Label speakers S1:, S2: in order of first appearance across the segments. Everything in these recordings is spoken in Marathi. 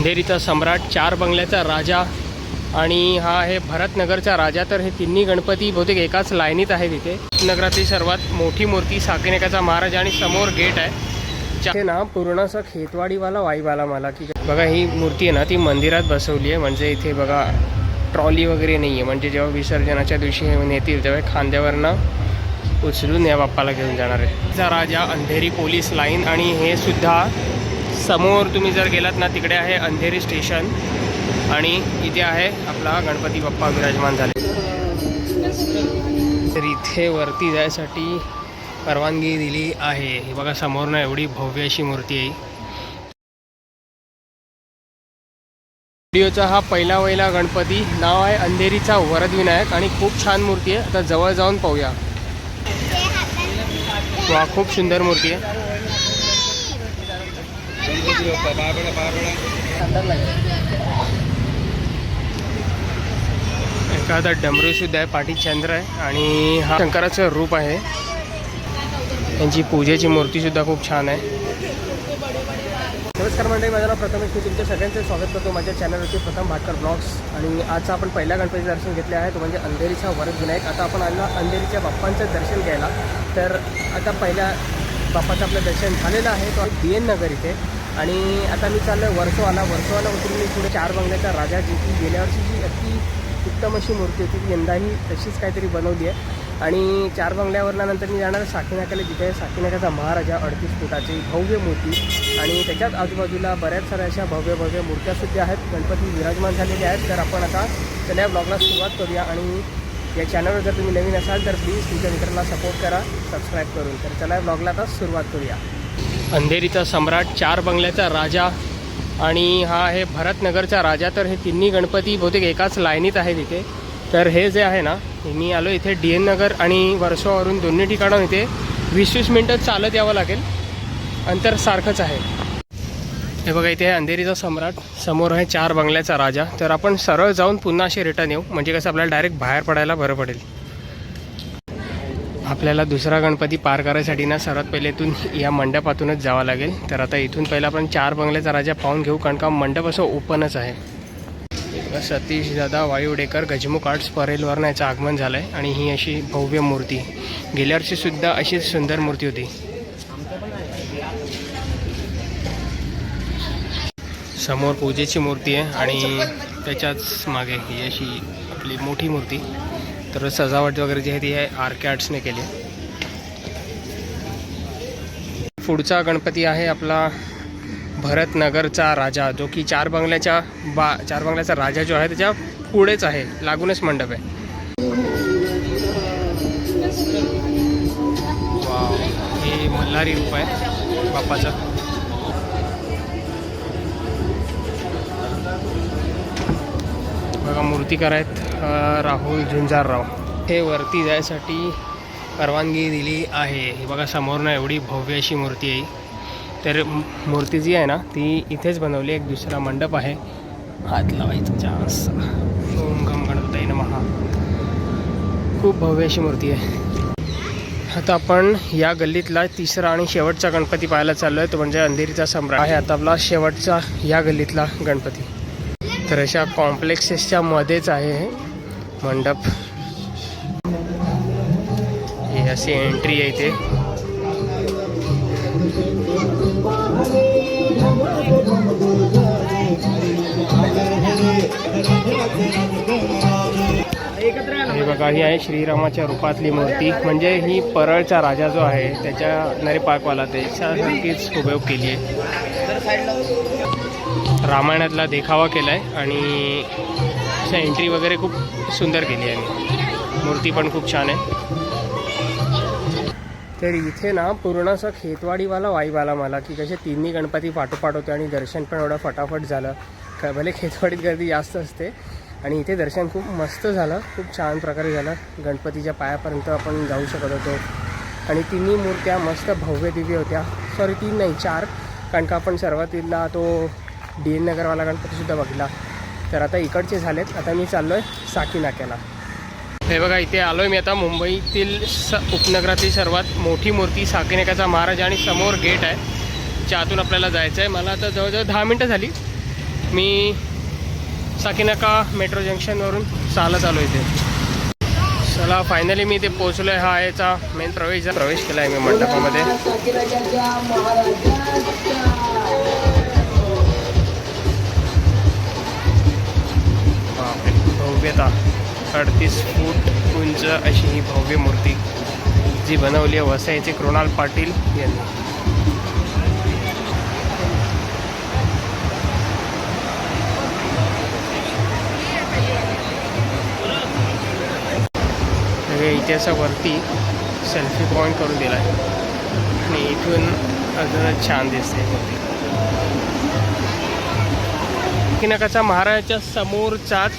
S1: अंधेरीचा सम्राट चार बंगल्याचा राजा आणि हा आहे भरतनगरचा राजा. तर हे तिन्ही गणपती बहुतेक एकाच लाईनीत आहेत इथे. नगरातली सर्वात मोठी मूर्ती साकेनेकाचा महाराज आणि समोर गेट आहे. हे ना पूर्ण असं खेतवाडीवाला वाईब आला मला की बघा ही मूर्ती आहे ना ती मंदिरात बसवली आहे. म्हणजे इथे बघा ट्रॉली वगैरे नाही आहे म्हणजे जेव्हा विसर्जनाच्या दिवशी हे नेतील तेव्हा खांद्यावरनं उचलून या बाप्पाला घेऊन जाणार आहे चा राजा अंधेरी पोलीस लाईन आणि हे सुद्धा समोर तुम्ही जर गेलात ना तिकडे आहे अंधेरी स्टेशन आणि इथे आहे आपला गणपती बाप्पा विराजमान झाले. तर इथे वरती जायसाठी परवानगी दिली आहे. ही बघा समोरनं एवढी भव्य अशी मूर्ती आहे. व्हिडिओचा हा पहिला वहिला गणपती. नाव आहे अंधेरीचा वरदविनायक आणि खूप छान मूर्ती आहे. आता जवळ जाऊन पाहूया. वा खूप सुंदर मूर्ती आहे. एखादा डमरू सुद्धा आहे पाठी चंद्र आहे आणि हा शंकराचं रूप आहे. त्यांची पूजेची मूर्ती सुद्धा खूप छान आहे. नमस्कार मंडळी माझ्या प्रथम मी तुमच्या सगळ्यांचं स्वागत करतो माझ्या चॅनलवरती प्रथम भाटकर ब्लॉग्स आणि आज आपण पहिल्या गणपती दर्शन घेतले आहे. तो म्हणजे अंधेरीचा वरद विनायक. आता आपण आलो अंधेरीच्या बाप्पांचं दर्शन घ्यायला. तर आता पहिल्या बाप्पाचं आपलं दर्शन झालेलं आहे. तो बी एन नगर इथे. आणि आता मी चाललो आहे वर्सोवाला. वर्सोवाला उतरून मी पुढे चार बंगल्याचा राजा जी की गेल्या वर्षीची अति उत्तम अशी मूर्ती होती ती यंदाही तशीच काहीतरी बनवली आहे. आणि चार बंगल्यावरला नंतर मी जाणार साकीनाक्याला जिथे आहे साकीनाक्याचा महाराजा अडतीस फुटाची भव्य मूर्ती. आणि त्याच्याच आजूबाजूला बऱ्याच साऱ्या अशा भव्य भव्य मूर्त्यासुद्धा आहेत. गणपती विराजमान झालेले आहेत. तर आपण आता चला या ब्लॉगला सुरुवात करूया. आणि या चॅनलवर जर तुम्ही नवीन असाल तर प्लीज तुमच्या मित्राला सपोर्ट करा सबस्क्राईब करून. तर चला ब्लॉगला आता सुरुवात करूया. अंधेरीचा सम्राट चार बंगल्याचा राजा आणि हा आहे भरतनगरचा राजा. तर हे तिन्ही गणपती बहुतेक एकाच लाईनीत आहेत इथे. तर हे जे आहे ना हे मी आलो इथे डी एन नगर आणि वर्सोवरून दोन्ही ठिकाणाहून इथे. वीस वीस मिनटं चालत यावं लागेल. अंतर सारखंच आहे. हे बघा इथे अंधेरीचा सम्राट समोर आहे चार बंगल्याचा राजा. तर आपण सरळ जाऊन पुन्हा असे रिटर्न येऊ. म्हणजे कसं आपल्याला डायरेक्ट बाहेर पडायला बरं पडेल. आपल्याला दुसरा गणपती पार करायसाठी ना सर्वात पहिले इथून या मंडपातूनच जावं लागेल. तर आता इथून पहिला आपण चार बंगल्याचा राजा पाहून घेऊ कारण का मंडप असं ओपनच आहे. सतीश दादा वायुडेकर गजमुख आर्ट्स परेलवरनं याचं आगमन झालं आहे आणि ही अशी भव्य मूर्ती. गेल्या वर्षीसुद्धा अशीच सुंदर मूर्ती होती. समोर पूजेची मूर्ती आहे आणि त्याच्याच मागे ही अशी आपली मोठी मूर्ती. तर सजावट वगैरे जी आहे ती आहे आर के आर्ट्सने केली पुढचा गणपती आहे आपला भरतनगरचा राजा जो की चार बंगल्याच्या बा चार बंगल्याचा राजा जो आहे त्याच्या पुढेच आहे लागूनच मंडप आहे. हे मल्हारी रूप आहे बाप्पाचं. मूर्तिकार आहेत राहुल झुंजारराव. हे वरती जायसाठी परवानगी दिली आहे. हे बघा समोरनं एवढी भव्य अशी मूर्ती आहे. तर मूर्ती जी आहे ना ती इथेच बनवली एक दुसरा मंडप आहे. हात लावायचा चान्स. ओम गम गणपताई महा खूप भव्य अशी मूर्ती आहे. आता आपण या गल्लीतला तिसरा आणि शेवटचा गणपती पाहायला चाललो आहे तो म्हणजे अंधेरीचा सम्राट आहे. आता आपला शेवटचा या गल्लीतला गणपती. तर अशा कॉम्प्लेक्सेसच्या मध्येच आहे हे मंडप. ही अशी एंट्री आहे इथे. हे बघा ही आहे श्रीरामाच्या रूपातली मूर्ती. म्हणजे ही परळचा राजा जो आहे त्याच्या नरेपाकवाला त्याच्यासारखीच उपयोग केली आहे. रामायणातला देखावा केला आहे आणि अशा एंट्री वगैरे खूप सुंदर केली आहे. मूर्ती पण खूप छान आहे. तर इथे ना पूर्ण असं खेतवाडीवाला वाईब आला मला की कसे तिन्ही गणपती पाठोपाठ होते आणि दर्शन पण एवढं फटाफट झालं. का भले खेतवाडीत गर्दी जास्त असते आणि इथे दर्शन खूप मस्त झालं खूप छान प्रकारे झालं. गणपतीच्या पायापर्यंत आपण जाऊ शकत होतो. आणि तिन्ही मूर्त्या मस्त भव्य दिव्य होत्या. सॉरी तीन नाही चार. कारण का आपण सर्वातीला तो डी एन नगरवाला गणपतीसुद्धा बघितला. तर आता इकडचे झालेत. आता मी चाललो आहे साकी नाक्याला हे बघा इथे आलो आहे मी आता. मुंबईतील स उपनगरातील सर्वात मोठी मूर्ती साकीनाक्याचा महाराज आणि समोर गेट आहे. ज्या आतून आपल्याला जायचं आहे मला आता जवळजवळ दहा मिनटं झाली. मी साकीनाका मेट्रो जंक्शनवरून चालत आलो इथे. चला फायनली मी इथे पोहोचलो आहे हा याचा मेन प्रवेश प्रवेश केला आहे मी मंडपामध्ये. भव्यता अडतीस फूट उंच अशी ही भव्य मूर्ती जी बनवली आहे वसईचे कृणाल पाटील यांनी. इतिहासावरती सेल्फी पॉईंट करून दिला आहे आणि इथून अजूनच छान दिसते मूर्ती. किनकाचा महाराजाच्या समोरचाच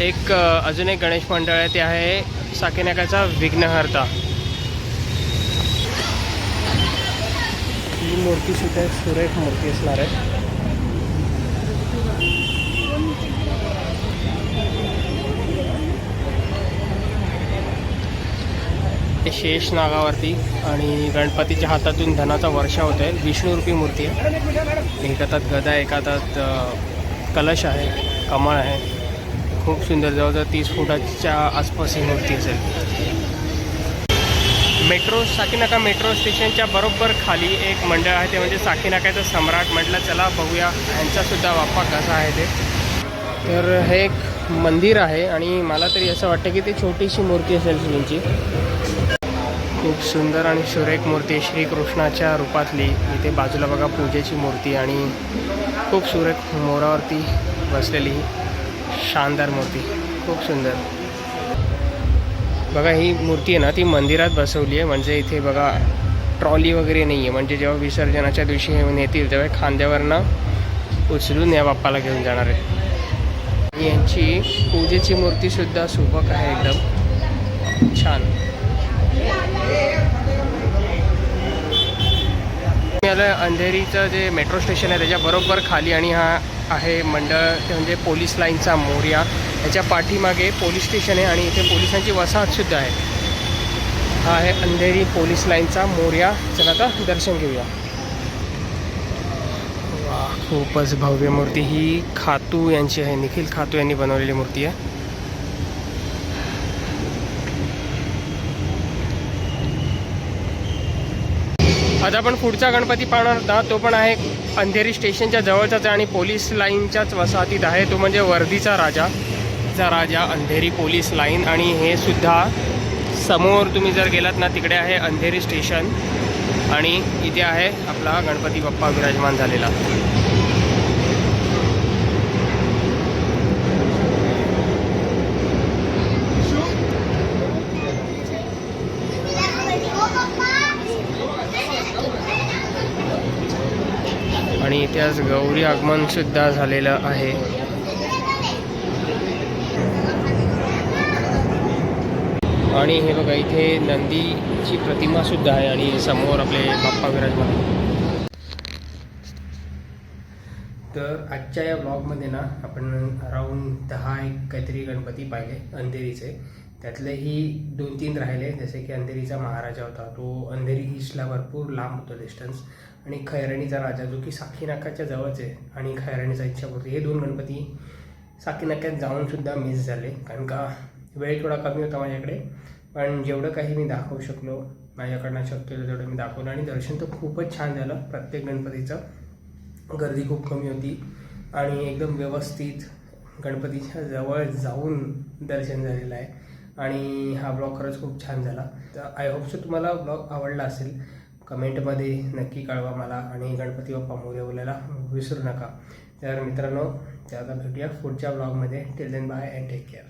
S1: एक अजून एक गणेश मंडळ आहे ते आहे साकिनाकाचा विघ्नहर्ता. ही मूर्ती सुद्धा एक सुरेख मूर्ती असणार आहे. शेष नागावरती आणि गणपतीच्या हातातून धनाचा वर्षा होत आहे. विष्णुरूपी मूर्ती आहे. एका हातात गदा आहे, एका हातात कलश आहे कमळ आहे. खूप सुंदर जवळजवळ तीस फुटाच्या आसपास ही मूर्ती असेल. मेट्रो साकीनाका मेट्रो स्टेशनच्या बरोबर खाली एक मंडळ आहे ते म्हणजे साकीनाकाचं सम्राट म्हटलं चला बघूया यांचासुद्धा बाप्पा कसा आहे ते. तर हे एक मंदिर आहे आणि मला तरी असं वाटतं की ती छोटीशी मूर्ती असेल श्रींची खूप सुंदर आणि सुरेख मूर्ती श्रीकृष्णाच्या रूपातली. इथे बाजूला बघा पूजेची मूर्ती आणि खूप सुरेख मोरावरती बसलेली शानदार मूर्ती. खूप सुंदर. बघा ही मूर्ती आहे ना ती मंदिरात बसवली आहे. म्हणजे इथे बघा ट्रॉली वगैरे नाही आहे. म्हणजे जेव्हा विसर्जनाच्या दिवशी हे नेतील तेव्हा खांद्यावरनं उचलून या बाप्पाला घेऊन जाणार आहे. आणि यांची पूजेची मूर्तीसुद्धा सुबक आहे एकदम. छान. मी अंधेरीचं जे मेट्रो स्टेशन आहे त्याच्या बरोबर खाली आणि हा आहे मंडळ म्हणजे पोलीस लाईनचा मोर्या. याच्या पाठीमागे पोलीस स्टेशन आहे आणि इथे पोलिसांची वसाहतसुद्धा आहे. हा आहे अंधेरी पोलीस लाईनचा मोर्या. चला आता दर्शन घेऊया. वा खूपच भव्य मूर्ती. ही खातू यांची आहे. निखिल खातू यांनी बनवलेली मूर्ती आहे. आता आपण पुढचा गणपती पाहणार ना तो पण आहे अंधेरी स्टेशनच्या जवळचाच आहे आणि पोलीस लाईनच्याच वसाहतीत आहे. तो म्हणजे वर्धीचा राजा. चा राजा अंधेरी पोलीस लाईन आणि हे सुद्धा समोर तुम्ही जर गेलात ना तिकडे आहे अंधेरी स्टेशन आणि इथे आहे आपला गणपती बाप्पा विराजमान झालेला आणि इथे आज गौरी आगमन सुद्धा झालेलं आहे. आणि हे बघा इथे नंदीची प्रतिमा सुद्धा आहे आणि समोर आपले बाप्पा विराजमान तर आजच्या या ब्लॉगमध्ये ना आपण अराऊंड दहा एक काहीतरी गणपती पाहिले अंधेरीचे. त्यातलेही दोन तीन राहिले जसे की अंधेरीचा महाराजा होता. तो अंधेरी ईस्टला भरपूर लांब होतो डिस्टन्स आणि खैरणीचा राजा जो की साखीनाकाच्या जवळच आहे. आणि खैरणीचा इच्छापूर्ती. हे दोन गणपती साखीनाक्यात जाऊनसुद्धा मिस झाले. कारण का वेळ थोडा कमी होता माझ्याकडे. पण जेवढं काही मी दाखवू शकलो माझ्याकडनं शक्य होतं तेवढं मी दाखवलं. आणि दर्शन तर खूपच छान झालं. प्रत्येक गणपतीचं गर्दी खूप कमी होती. आणि एकदम व्यवस्थित गणपतीच्या जवळ जाऊन दर्शन झालेलं आहे. आणि हा ब्लॉग खरंच खूप छान झाला. तर आय होप सो तुम्हाला ब्लॉग आवडला असेल कमेंटमध्ये नक्की कळवा मला आणि गणपती बाप्पा मोर्या बोलायला विसरू नका. तर मित्रांनो त्या आता भेटूया पुढच्या ब्लॉगमध्ये. Till then bye and take care